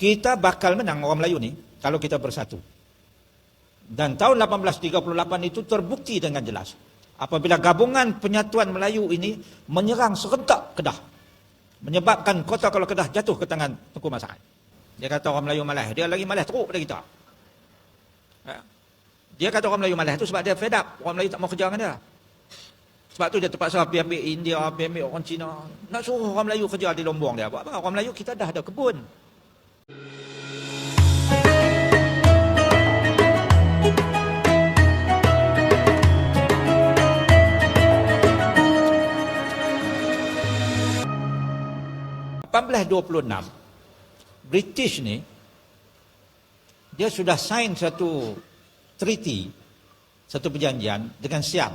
kita bakal menang orang Melayu ni kalau kita bersatu. Dan tahun 1838 itu terbukti dengan jelas. Apabila gabungan penyatuan Melayu ini menyerang serentak Kedah. Menyebabkan kota Kuala Kedah jatuh ke tangan Tengku Mas'ad. Dia kata orang Melayu malas. Dia lagi malas teruk daripada kita. Ya. Dia kata orang Melayu malas itu sebab dia fed up. Orang Melayu tak mau kerja dengan dia. Sebab tu dia terpaksa pergi ambil India, pergi ambil orang Cina. Nak suruh orang Melayu kerja di lombong dia. Buat apa? Orang Melayu kita dah ada kebun. 1826 British ni dia sudah sign satu treaty satu perjanjian dengan Siam.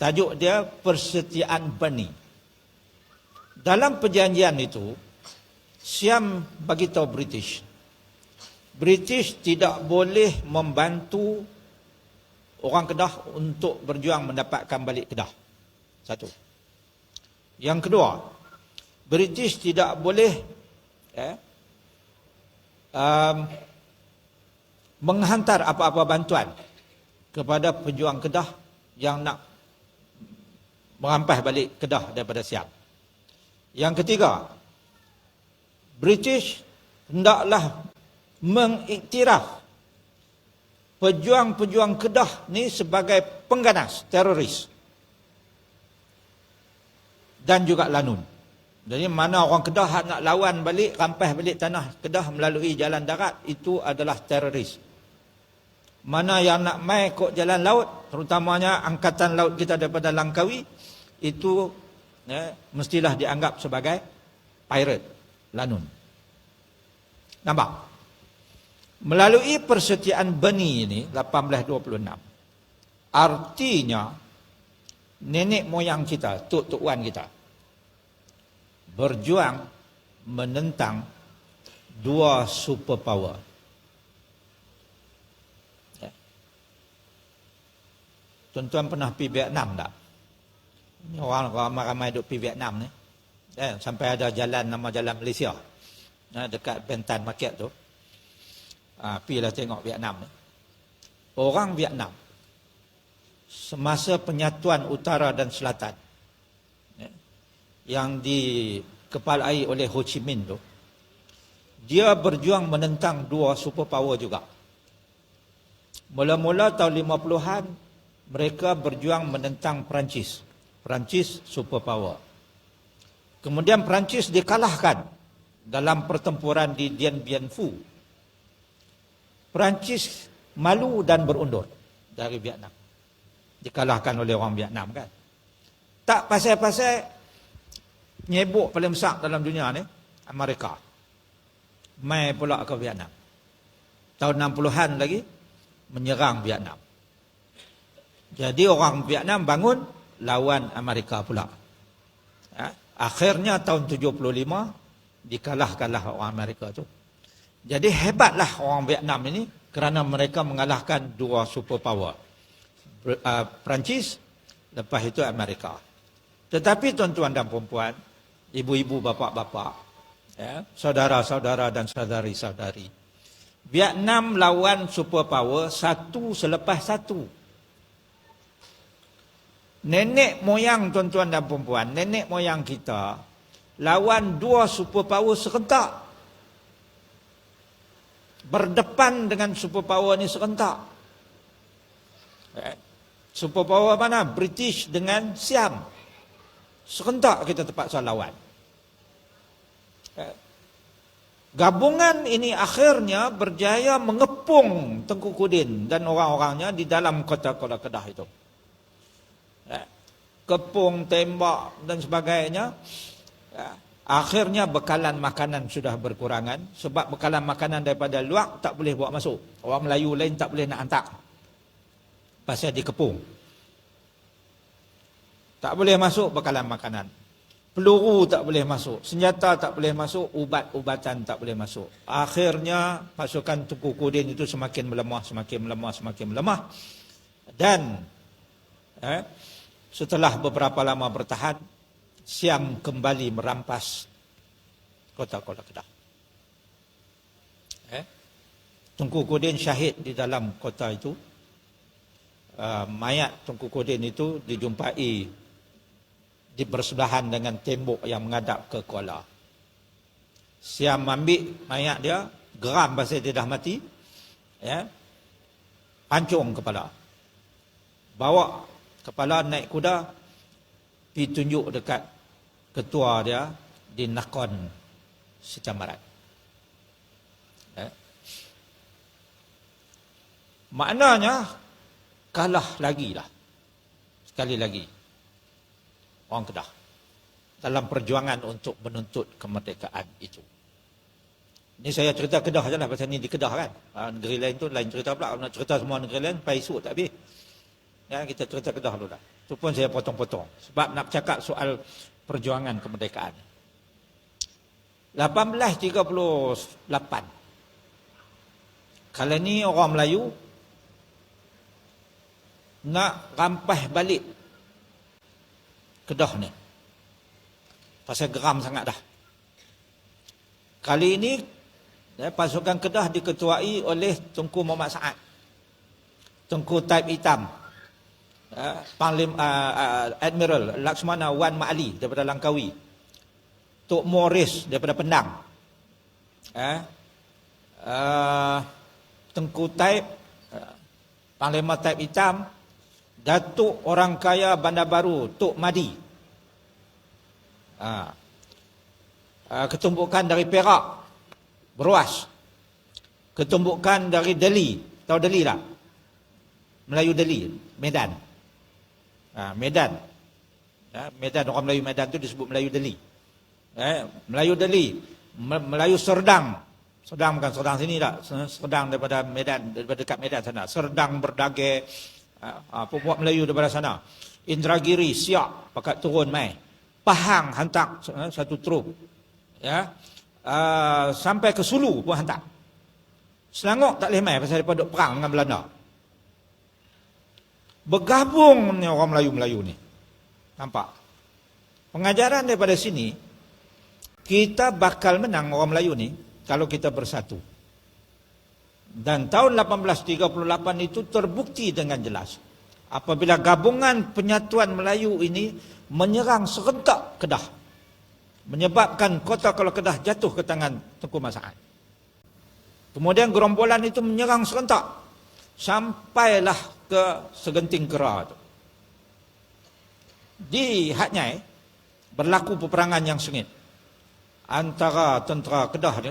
Tajuk dia persetiaan Bani dalam perjanjian itu Siam bagi tahu British. British tidak boleh membantu orang Kedah untuk berjuang mendapatkan balik Kedah. Satu. Yang kedua British tidak boleh eh, um, menghantar apa-apa bantuan kepada pejuang Kedah yang nak merampas balik Kedah daripada Siam. Yang ketiga, British hendaklah mengiktiraf pejuang-pejuang Kedah ni sebagai pengganas teroris dan juga lanun. Jadi mana orang Kedah nak lawan balik, rampas balik tanah Kedah melalui jalan darat, itu adalah teroris. Mana yang nak mai kok jalan laut, terutamanya angkatan laut kita daripada Langkawi, itu ya, mestilah dianggap sebagai pirate, lanun. Nampak? Melalui persetiaan Beni ini, 1826, artinya nenek moyang kita, tuk-tuk wan kita, berjuang menentang dua superpower. Ya. Tuan-tuan pernah pergi Vietnam tak? Orang ramai-ramai duduk pergi Vietnam ni. Ya, sampai ada jalan nama jalan Malaysia. Ya, dekat Bentan Market tu. Ha, pergilah tengok Vietnam ni. Orang Vietnam. Semasa penyatuan utara dan selatan yang dikepalai oleh Ho Chi Minh tu dia berjuang menentang dua superpower juga mula-mula tahun 50-an mereka berjuang menentang Perancis Perancis superpower kemudian Perancis dikalahkan dalam pertempuran di Dien Bien Phu. Perancis malu dan berundur dari Vietnam. Dikalahkan oleh orang Vietnam kan? Tak pasal-pasal nyebuk paling besar dalam dunia ni Amerika. Mai pula ke Vietnam. Tahun 60-an lagi menyerang Vietnam. Jadi orang Vietnam bangun lawan Amerika pula? Akhirnya tahun 75 dikalahkanlah orang Amerika tu jadi hebatlah orang Vietnam ini kerana mereka mengalahkan dua superpower uh, Perancis lepas itu Amerika tetapi tuan-tuan dan puan-puan ibu-ibu, bapa-bapa, ya, saudara-saudara dan saudari-saudari. Vietnam lawan superpower satu selepas satu. Nenek moyang tuan-tuan dan perempuan, nenek moyang kita lawan dua superpower serentak. Berdepan dengan superpower ni serentak. Ya. Superpower mana? British dengan Siam. Serentak kita terpaksa lawan. Eh, gabungan ini akhirnya berjaya mengepung Tengku Kudin dan orang-orangnya di dalam kota Kuala Kedah itu. Kepung, tembak dan sebagainya. Eh, akhirnya bekalan makanan sudah berkurangan. Sebab bekalan makanan daripada luar tak boleh bawa masuk. Orang Melayu lain tak boleh nak hantar. Pasal dikepung. Tak boleh masuk bekalan makanan. Peluru tak boleh masuk. Senjata tak boleh masuk. Ubat-ubatan tak boleh masuk. Akhirnya pasukan Tuku Kudin itu semakin melemah, semakin melemah, semakin melemah. Dan eh, setelah beberapa lama bertahan, Siam kembali merampas kota-kota Kedah. Eh? Tungku Kudin syahid di dalam kota itu. Uh, mayat Tungku Kudin itu dijumpai di bersebelahan dengan tembok yang menghadap ke Kuala. Siam ambil mayat dia, geram pasal dia dah mati. Ya. Pancung kepala. Bawa kepala naik kuda pergi tunjuk dekat ketua dia di Nakon Secamarat. Eh? Maknanya kalah lagi lah. Sekali lagi. Orang Kedah. Dalam perjuangan untuk menuntut kemerdekaan itu. Ini saya cerita Kedah je lah. Pasal ni di Kedah kan. Ha, negeri lain tu lain cerita pula. Nak cerita semua negeri lain, paisuk tak habis. Ya, kita cerita Kedah dulu lah. Itu pun saya potong-potong. Sebab nak bercakap soal perjuangan kemerdekaan. 1838. Kali ni orang Melayu nak rampas balik Kedah ni. Pasal geram sangat dah. Kali ini ya, pasukan Kedah diketuai oleh Tunku Muhammad Saad. Tunku Taib Hitam. Ya, Panglim, uh, uh, Admiral Lakshmana Wan Ma'ali daripada Langkawi. Tok Morris daripada Penang. Eh, uh, Tengku Taib, Panglima Taib Hitam, Datuk Orang Kaya Bandar Baru, Tok Madi. Uh, ketumbukan dari Perak, Beruas. Ketumbukan dari Delhi, tahu Delhi tak? Melayu Delhi, Medan. Uh, Medan. Uh, Medan, orang Melayu Medan tu disebut Melayu Delhi. Eh, Melayu Delhi, Melayu Serdang. Serdang bukan Serdang sini tak? Serdang daripada Medan, daripada dekat Medan sana. Serdang berdage, apa buat Melayu daripada sana. Indragiri siap pakat turun mai. Pahang hantar eh, satu trup. Ya. Uh, sampai ke Sulu pun hantar. Selangor tak boleh mai pasal daripada perang dengan Belanda. Bergabung ni orang Melayu-Melayu ni. Nampak? Pengajaran daripada sini, kita bakal menang orang Melayu ni kalau kita bersatu. Dan tahun 1838 itu terbukti dengan jelas. Apabila gabungan penyatuan Melayu ini menyerang serentak Kedah. Menyebabkan kota kalau Kedah jatuh ke tangan Tengku Masa'ad. Kemudian gerombolan itu menyerang serentak. Sampailah ke segenting kera itu. Di Hatnyai berlaku peperangan yang sengit antara tentera Kedah ni,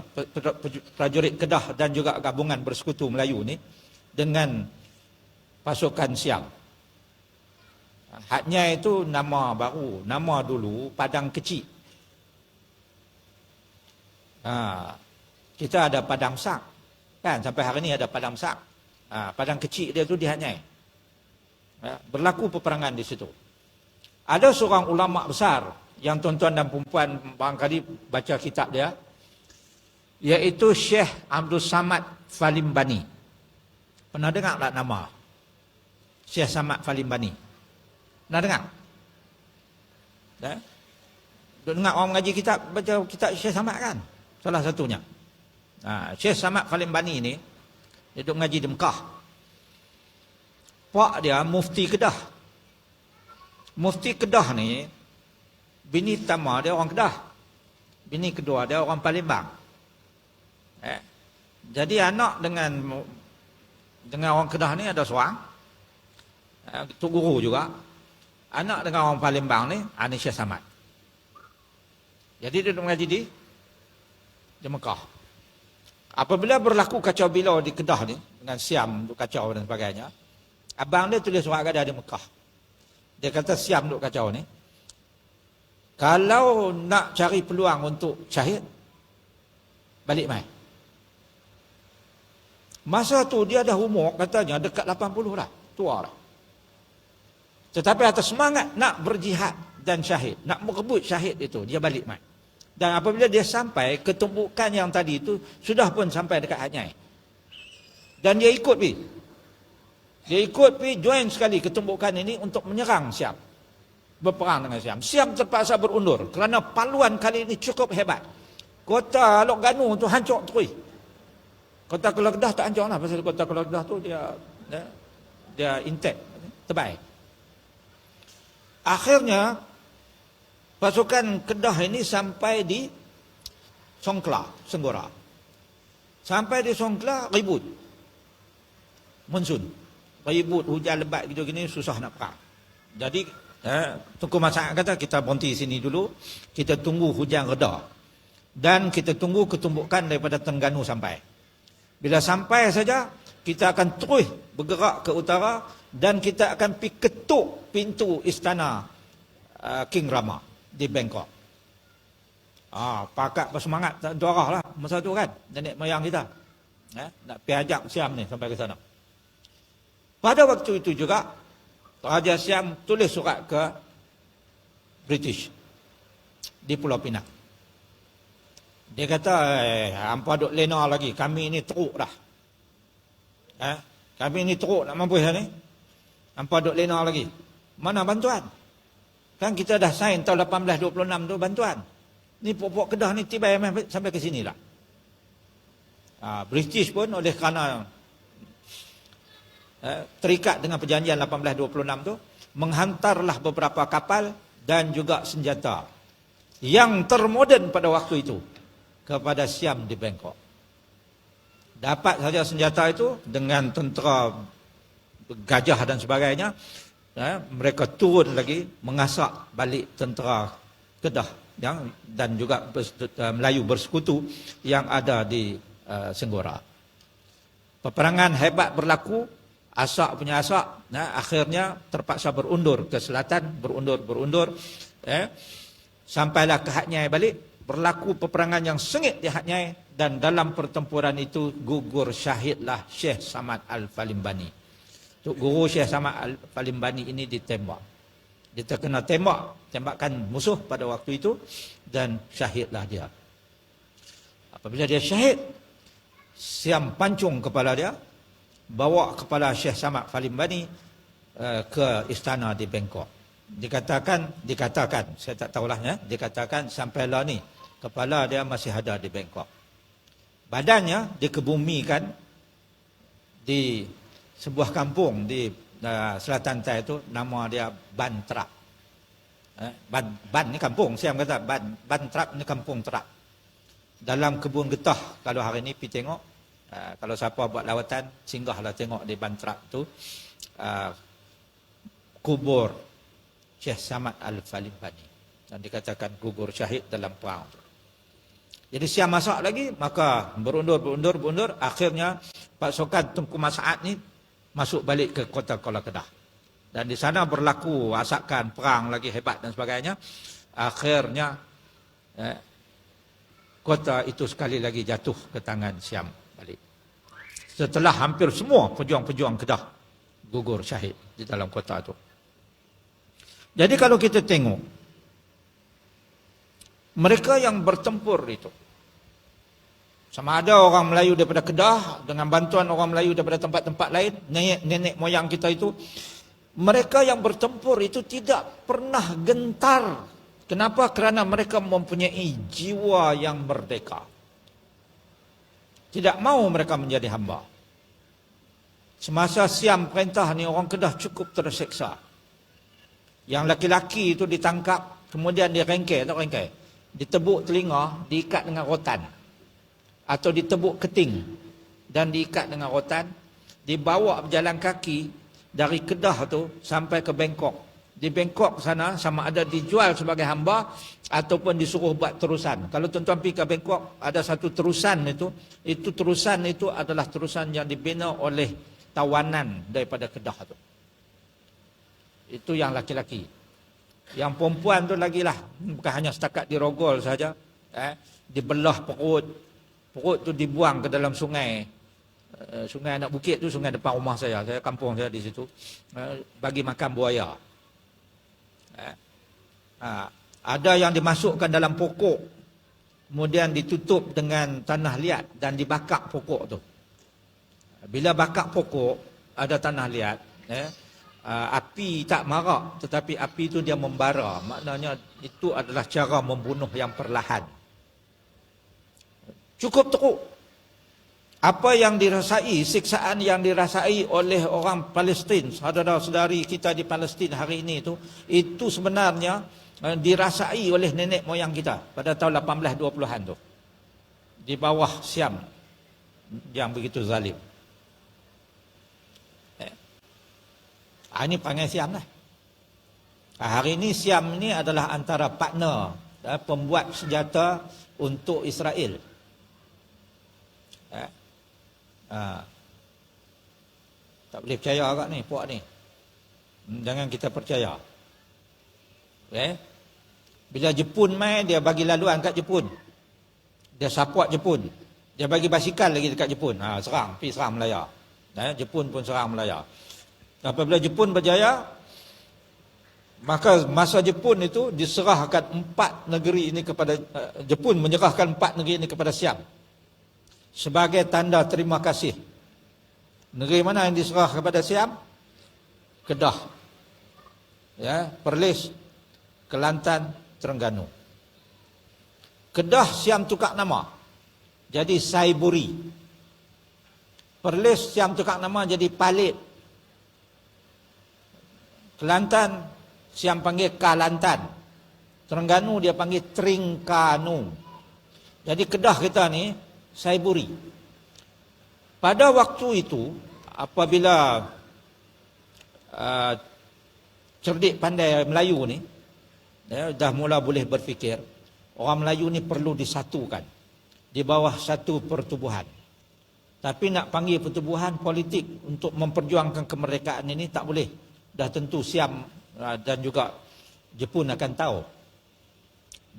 prajurit Kedah dan juga gabungan bersekutu Melayu ni dengan pasukan Siam. Haknya itu nama baru, nama dulu Padang Kecil. Ha, kita ada Padang Sak. Kan sampai hari ini ada Padang Sak. Ha, Padang Kecil dia tu di Haknya. Ha, berlaku peperangan di situ. Ada seorang ulama besar yang tuan-tuan dan perempuan barangkali baca kitab dia iaitu Syekh Abdul Samad Falimbani. Pernah dengar tak nama? Syekh Samad Falimbani. Pernah dengar? Ya? Dengar orang mengaji kitab baca kitab Syekh Samad kan? Salah satunya. Ha, Syekh Samad Falimbani ni dia duduk mengaji di Mekah. Pak dia mufti Kedah. Mufti Kedah ni Bini pertama dia orang Kedah. Bini kedua dia orang Palembang. Eh. Jadi anak dengan dengan orang Kedah ni ada seorang. Eh, tu guru juga. Anak dengan orang Palembang ni Anisha Samad. Jadi dia duduk mengaji di di Mekah. Apabila berlaku kacau bilau di Kedah ni dengan Siam duk kacau dan sebagainya, abang dia tulis surat ada di Mekah. Dia kata Siam duk kacau ni, kalau nak cari peluang untuk syahid, balik mai. Masa tu dia dah umur katanya dekat 80 dah. Tua dah. Tetapi atas semangat nak berjihad dan syahid. Nak merebut syahid itu. Dia balik mai. Dan apabila dia sampai ketumpukan yang tadi itu sudah pun sampai dekat Hanyai. Dan dia ikut pi. Dia ikut pi join sekali ketumpukan ini untuk menyerang siap berperang dengan Siam. Siam terpaksa berundur kerana paluan kali ini cukup hebat. Kota Lok Ganu tu hancur terus. Kota Kedah tak hancur lah pasal kota Kedah tu dia dia, dia intact, terbaik. Akhirnya pasukan Kedah ini sampai di Songkla, Senggora. Sampai di Songkla ribut. Monsun. Ribut hujan lebat gitu gini susah nak perang. Jadi eh, Tunku Masak kata kita berhenti sini dulu. Kita tunggu hujan reda. Dan kita tunggu ketumbukan daripada Tengganu sampai. Bila sampai saja kita akan terus bergerak ke utara dan kita akan pergi ketuk pintu istana uh, King Rama di Bangkok. Ah, pakat bersemangat doa lah masa tu kan nenek moyang kita. Eh, nak pergi ajak Siam ni sampai ke sana. Pada waktu itu juga Raja Siam tulis surat ke British di Pulau Pinang. Dia kata, eh, hampa duk lena lagi, kami ini teruk dah. Eh, kami ini teruk nak mampu ni. Hampa duk lena lagi. Mana bantuan? Kan kita dah sign tahun 1826 tu bantuan. Ni pokok Kedah ni tiba sampai ke sini lah. Ha, British pun oleh kerana terikat dengan perjanjian 1826 tu menghantarlah beberapa kapal dan juga senjata yang termoden pada waktu itu kepada Siam di Bangkok. Dapat saja senjata itu dengan tentera gajah dan sebagainya ya, mereka turun lagi mengasak balik tentera Kedah yang dan juga uh, Melayu bersekutu yang ada di uh, Senggora. Peperangan hebat berlaku, asak punya asak, ya, akhirnya terpaksa berundur ke selatan, berundur berundur, ya, sampailah ke Hatnyai balik, berlaku peperangan yang sengit di Hatnyai dan dalam pertempuran itu gugur syahidlah Syekh Samad Al-Falimbani. Tok Guru Syekh Samad Al-Falimbani ini ditembak. Dia terkena tembak, tembakan musuh pada waktu itu dan syahidlah dia. Apabila dia syahid, Siam pancung kepala dia, bawa kepala Syekh Samad Falimbani uh, ke istana di Bangkok. Dikatakan, dikatakan, saya tak tahulah ya, dikatakan sampai lah ni, kepala dia masih ada di Bangkok. Badannya dikebumikan di sebuah kampung di uh, selatan Thai itu nama dia Ban Trak. Eh, ban, ban ni kampung, saya kata Ban, Ban Trak ni kampung Trak. Dalam kebun getah, kalau hari ni pergi tengok, uh, kalau siapa buat lawatan, singgahlah tengok di Ban Trak tu, uh, kubur Syekh Samad Al-Falimbani. Dan dikatakan gugur syahid dalam perang. Jadi siap masak lagi, maka berundur, berundur, berundur. Akhirnya pasukan Tengku Masaat ni masuk balik ke kota Kuala Kedah. Dan di sana berlaku asakan perang lagi hebat dan sebagainya. Akhirnya eh, kota itu sekali lagi jatuh ke tangan Siam. Setelah hampir semua pejuang-pejuang Kedah gugur syahid di dalam kota itu. Jadi kalau kita tengok mereka yang bertempur itu sama ada orang Melayu daripada Kedah dengan bantuan orang Melayu daripada tempat-tempat lain, nenek-nenek moyang kita itu, mereka yang bertempur itu tidak pernah gentar. Kenapa? Kerana mereka mempunyai jiwa yang merdeka. Tidak mau mereka menjadi hamba. Semasa siam perintah ni orang Kedah cukup terseksa. Yang laki-laki itu ditangkap, kemudian direngkai, tak rengkai. Ditebuk telinga, diikat dengan rotan atau ditebuk keting dan diikat dengan rotan dibawa berjalan kaki dari Kedah tu sampai ke Bangkok di Bangkok sana sama ada dijual sebagai hamba ataupun disuruh buat terusan. Kalau tuan-tuan pergi ke Bangkok ada satu terusan itu. Itu terusan itu adalah terusan yang dibina oleh tawanan daripada Kedah tu. Itu yang laki-laki. Yang perempuan tu lagi lah. Bukan hanya setakat dirogol saja eh, dibelah perut. Perut tu dibuang ke dalam sungai. Uh, sungai anak bukit tu sungai depan rumah saya. Saya kampung saya di situ. Uh, bagi makan buaya uh, ada yang dimasukkan dalam pokok kemudian ditutup dengan tanah liat dan dibakar pokok tu. Bila bakar pokok ada tanah liat eh, uh, api tak marak tetapi api tu dia membara. Maknanya itu adalah cara membunuh yang perlahan. Cukup teruk. Apa yang dirasai, siksaan yang dirasai oleh orang Palestin, saudara-saudari kita di Palestin hari ini itu, itu sebenarnya uh, dirasai oleh nenek moyang kita pada tahun 1820-an tu. Di bawah Siam yang begitu zalim. Eh. Ah, ini panggil Siam lah. Ah, hari ini Siam ini adalah antara partner eh, pembuat senjata untuk Israel. Eh. Ha. Tak boleh percaya agak ni, puak ni. Hmm, jangan kita percaya. Okay. Bila Jepun main, dia bagi laluan kat Jepun. Dia support Jepun. Dia bagi basikal lagi dekat Jepun. Ha, serang, pergi serang Melaya. Eh, Jepun pun serang Melaya. Apabila Jepun berjaya, maka masa Jepun itu diserahkan empat negeri ini kepada uh, Jepun menyerahkan empat negeri ini kepada Siam sebagai tanda terima kasih. Negeri mana yang diserah kepada Siam? Kedah. Ya, Perlis, Kelantan, Terengganu. Kedah Siam tukar nama. Jadi Saiburi. Perlis Siam tukar nama jadi Palit. Kelantan Siam panggil Kalantan. Terengganu dia panggil Tringkanu. Jadi Kedah kita ni Saiburi. Pada waktu itu, apabila uh, cerdik pandai Melayu ni, ya, dah mula boleh berfikir, orang Melayu ni perlu disatukan di bawah satu pertubuhan. Tapi nak panggil pertubuhan politik untuk memperjuangkan kemerdekaan ini tak boleh. Dah tentu Siam uh, dan juga Jepun akan tahu.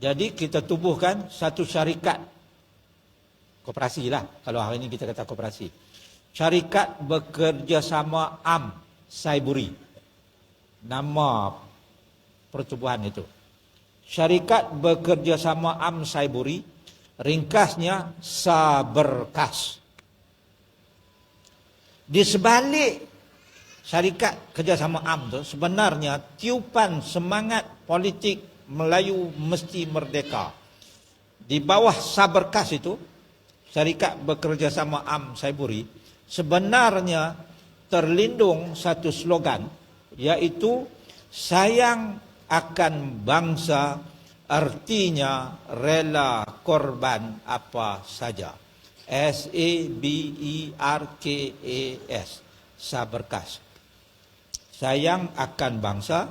Jadi kita tubuhkan satu syarikat Koperasi lah. Kalau hari ini kita kata koperasi. Syarikat bekerjasama Am Saiburi. Nama pertubuhan itu. Syarikat bekerjasama Am Saiburi. Ringkasnya Saberkas. Di sebalik syarikat kerjasama Am itu sebenarnya tiupan semangat politik Melayu mesti merdeka. Di bawah Saberkas itu syarikat bekerjasama Am Saiburi sebenarnya terlindung satu slogan iaitu sayang akan bangsa artinya rela korban apa saja. S A B E R K A S saberkas. Sayang akan bangsa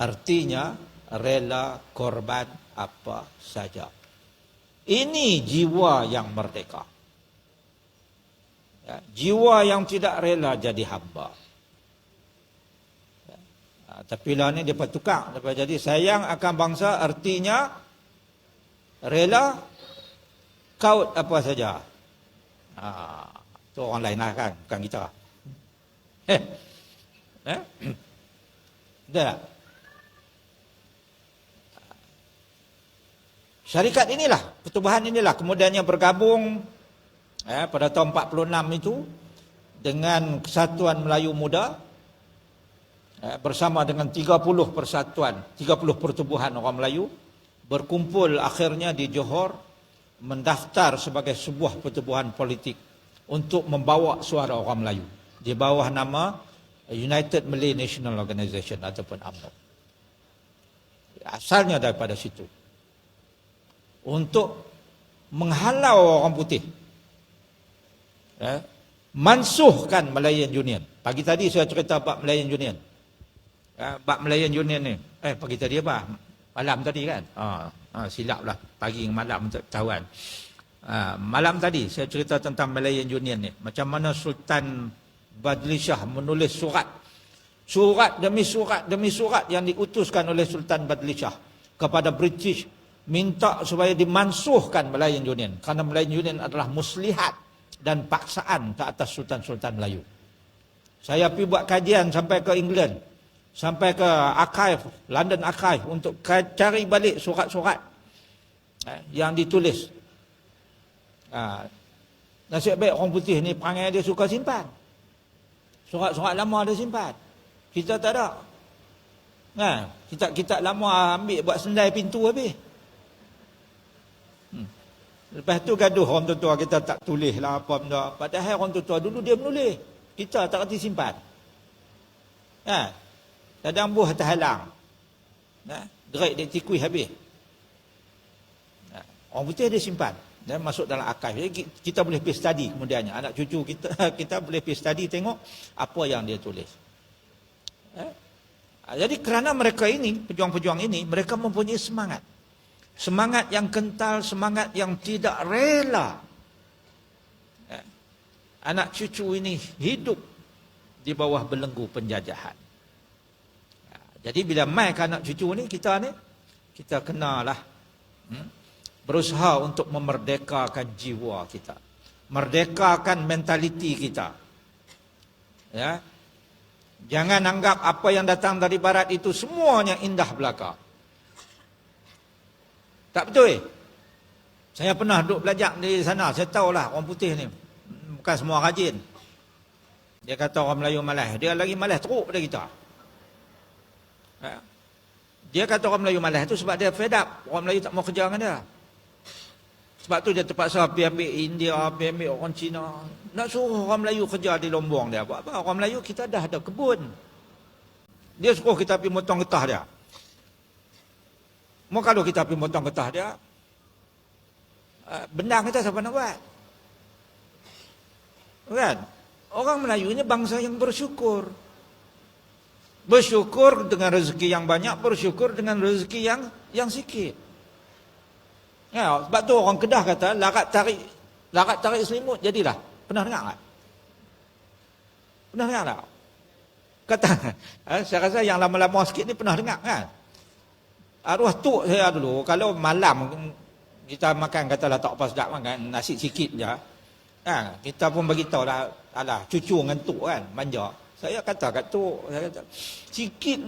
artinya rela korban apa saja ini jiwa yang merdeka. Ya, jiwa yang tidak rela jadi hamba. Ya, tapi lah ni dia tukar. Dia jadi sayang akan bangsa artinya rela kaut apa saja. Ha, tu orang lain lah kan, bukan kita. Eh, eh? Dah Syarikat inilah, pertubuhan inilah. Kemudiannya bergabung eh, pada tahun 46 itu dengan Kesatuan Melayu Muda eh, bersama dengan 30 persatuan, 30 pertubuhan orang Melayu berkumpul akhirnya di Johor mendaftar sebagai sebuah pertubuhan politik untuk membawa suara orang Melayu. Di bawah nama United Malay National Organization ataupun UMNO. Asalnya daripada situ untuk menghalau orang putih. Ya. Mansuhkan Malayan Union. Pagi tadi saya cerita bab Malayan Union. Ya, bab Malayan Union ni. Eh, pagi tadi apa? Malam tadi kan? Ha, ha, silap lah. Pagi malam kawan. Ha, malam tadi saya cerita tentang Malayan Union ni. Macam mana Sultan Badli Shah menulis surat. Surat demi surat demi surat yang diutuskan oleh Sultan Badli Shah kepada British minta supaya dimansuhkan Melayan Union kerana Melayan Union adalah muslihat dan paksaan ke atas sultan-sultan Melayu. Saya pergi buat kajian sampai ke England, sampai ke archive, London Archive untuk cari balik surat-surat eh, yang ditulis. Ha, nasib baik orang putih ni perangai dia suka simpan. Surat-surat lama dia simpan. Kita tak ada. Nah, kita kita lama ambil buat sendai pintu habis. Lepas tu gaduh orang tua kita tak tulis lah apa benda. Padahal orang tua dulu dia menulis. Kita tak kerti simpan. Ha? Kadang buah terhalang. Ha? Gerak dia tikui habis. Ha? Orang putih dia simpan. Dan masuk dalam akal. Jadi kita boleh pergi study kemudiannya. Anak cucu kita kita boleh pergi study tengok apa yang dia tulis. Ha? Jadi kerana mereka ini, pejuang-pejuang ini, mereka mempunyai semangat. Semangat yang kental, semangat yang tidak rela. Ya. Anak cucu ini hidup di bawah belenggu penjajahan. Ya. Jadi bila mai ke anak cucu ni, kita ni, kita kenalah hmm, berusaha untuk memerdekakan jiwa kita. Merdekakan mentaliti kita. Ya. Jangan anggap apa yang datang dari barat itu semuanya indah belaka. Tak betul eh? Saya pernah duduk belajar di sana, saya tahulah orang putih ni. Bukan semua rajin. Dia kata orang Melayu malas. Dia lagi malas teruk pada kita. Ya. Dia kata orang Melayu malas tu sebab dia fed up. Orang Melayu tak mau kerja dengan dia. Sebab tu dia terpaksa pergi ambil India, pergi ambil orang Cina. Nak suruh orang Melayu kerja di lombong dia. Buat apa? Orang Melayu kita dah ada kebun. Dia suruh kita pergi motong getah dia. Mau kalau kita pergi potong getah dia, ah, benang kita siapa nak buat? Kan? Orang Melayu ini bangsa yang bersyukur. Bersyukur dengan rezeki yang banyak, bersyukur dengan rezeki yang yang sikit. Ya, sebab tu orang Kedah kata larat tarik larat tarik selimut jadilah. Pernah dengar tak? Pernah dengar tak? Kata, eh, saya rasa yang lama-lama sikit ni pernah dengar kan? Arwah tuk saya dulu kalau malam kita makan katalah tak apa sedap makan nasi sikit je. Ha, kita pun bagi tahu lah alah cucu dengan tuk kan manja. Saya kata kat tuk saya kata sikit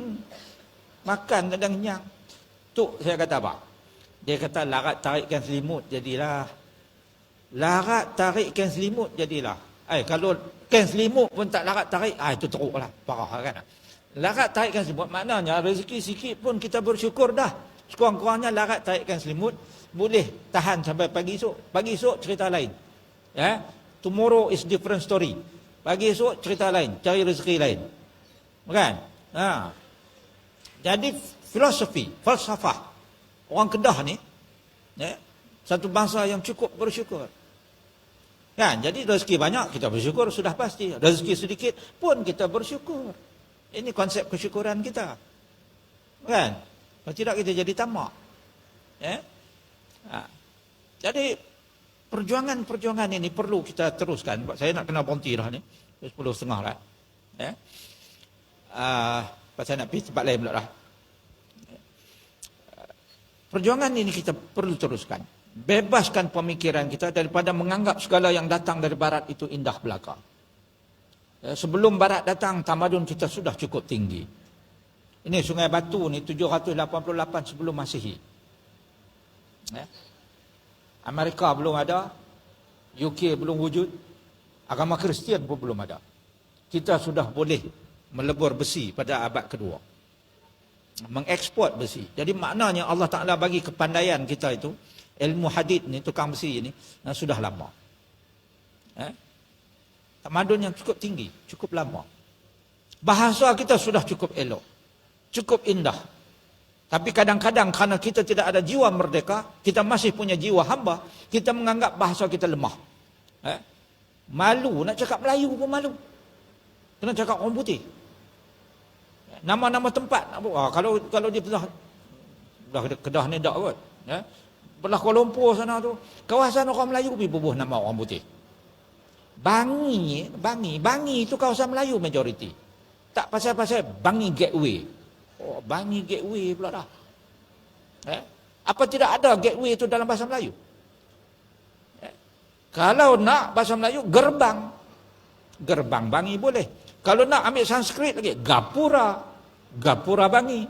makan kadang kenyang. Tuk saya kata apa? Dia kata larat tarikkan selimut jadilah. Larat tarikkan selimut jadilah. Eh kalau kan selimut pun tak larat tarik, ah itu teruklah. Parah kan. Larat taikkan selimut maknanya rezeki sikit pun kita bersyukur dah. Sekurang-kurangnya larat taikkan selimut boleh tahan sampai pagi esok. Pagi esok cerita lain. Ya. Tomorrow is different story. Pagi esok cerita lain, cari rezeki lain. Bukan? Ha. Jadi filosofi, falsafah orang Kedah ni ya, satu bangsa yang cukup bersyukur. Kan? Jadi rezeki banyak kita bersyukur sudah pasti. Rezeki sedikit pun kita bersyukur. Ini konsep kesyukuran kita. Kan? Kalau tidak kita jadi tamak. Ya? Ha. Jadi perjuangan-perjuangan ini perlu kita teruskan. Saya nak kena berhenti dah ni. Sepuluh setengah lah. Ya? Uh, pasal nak pergi tempat lain pula lah. Perjuangan ini kita perlu teruskan. Bebaskan pemikiran kita daripada menganggap segala yang datang dari barat itu indah belaka. Ya, sebelum barat datang, tamadun kita sudah cukup tinggi. Ini Sungai Batu ni 788 sebelum Masihi. Ya. Amerika belum ada, UK belum wujud, agama Kristian pun belum ada. Kita sudah boleh melebur besi pada abad kedua. Mengeksport besi. Jadi maknanya Allah Ta'ala bagi kepandaian kita itu, ilmu hadid ni, tukang besi ini, sudah lama. Ya. Tamadun yang cukup tinggi, cukup lama. Bahasa kita sudah cukup elok. Cukup indah. Tapi kadang-kadang kerana kita tidak ada jiwa merdeka, kita masih punya jiwa hamba, kita menganggap bahasa kita lemah. Eh? Malu, nak cakap Melayu pun malu. Kena cakap orang putih. Nama-nama tempat. Ah, kalau kalau dia belah, belah kedah ni tak kot. Eh? Belah Kuala Lumpur sana tu. Kawasan orang Melayu pergi bubuh nama orang putih. Bangi, Bangi, Bangi itu kawasan Melayu majoriti. Tak pasal-pasal Bangi Gateway. Oh, Bangi Gateway pula dah. Eh? Apa tidak ada gateway itu dalam bahasa Melayu? Eh? Kalau nak bahasa Melayu, gerbang. Gerbang Bangi boleh. Kalau nak ambil Sanskrit lagi, Gapura. Gapura Bangi.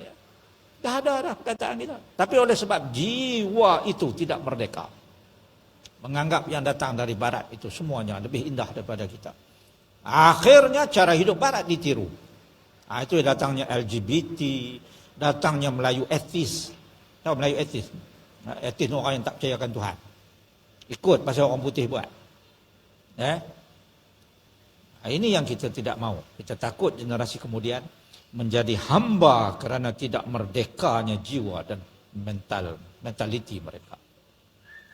Ya. Dah ada dah perkataan kita. Tapi oleh sebab jiwa itu tidak merdeka menganggap yang datang dari barat itu semuanya lebih indah daripada kita. Akhirnya cara hidup barat ditiru. Nah, itu datangnya LGBT, datangnya Melayu etis. Tahu Melayu etis? etis orang yang tak percayakan Tuhan. Ikut pasal orang putih buat. Eh? Ini yang kita tidak mau. Kita takut generasi kemudian menjadi hamba kerana tidak merdekanya jiwa dan mental mentaliti mereka.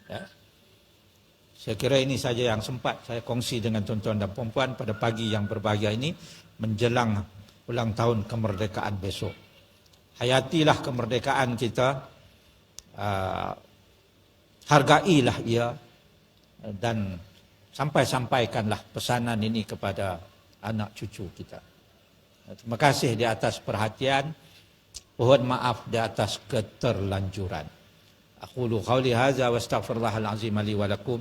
Ya. Saya kira ini saja yang sempat saya kongsi dengan tuan-tuan dan puan-puan pada pagi yang berbahagia ini menjelang ulang tahun kemerdekaan besok. Hayatilah kemerdekaan kita, uh, hargailah ia dan sampai-sampaikanlah pesanan ini kepada anak cucu kita. Terima kasih di atas perhatian. Mohon maaf di atas keterlanjuran. Aku qawli hadza wa astaghfirullahal azim li wa lakum.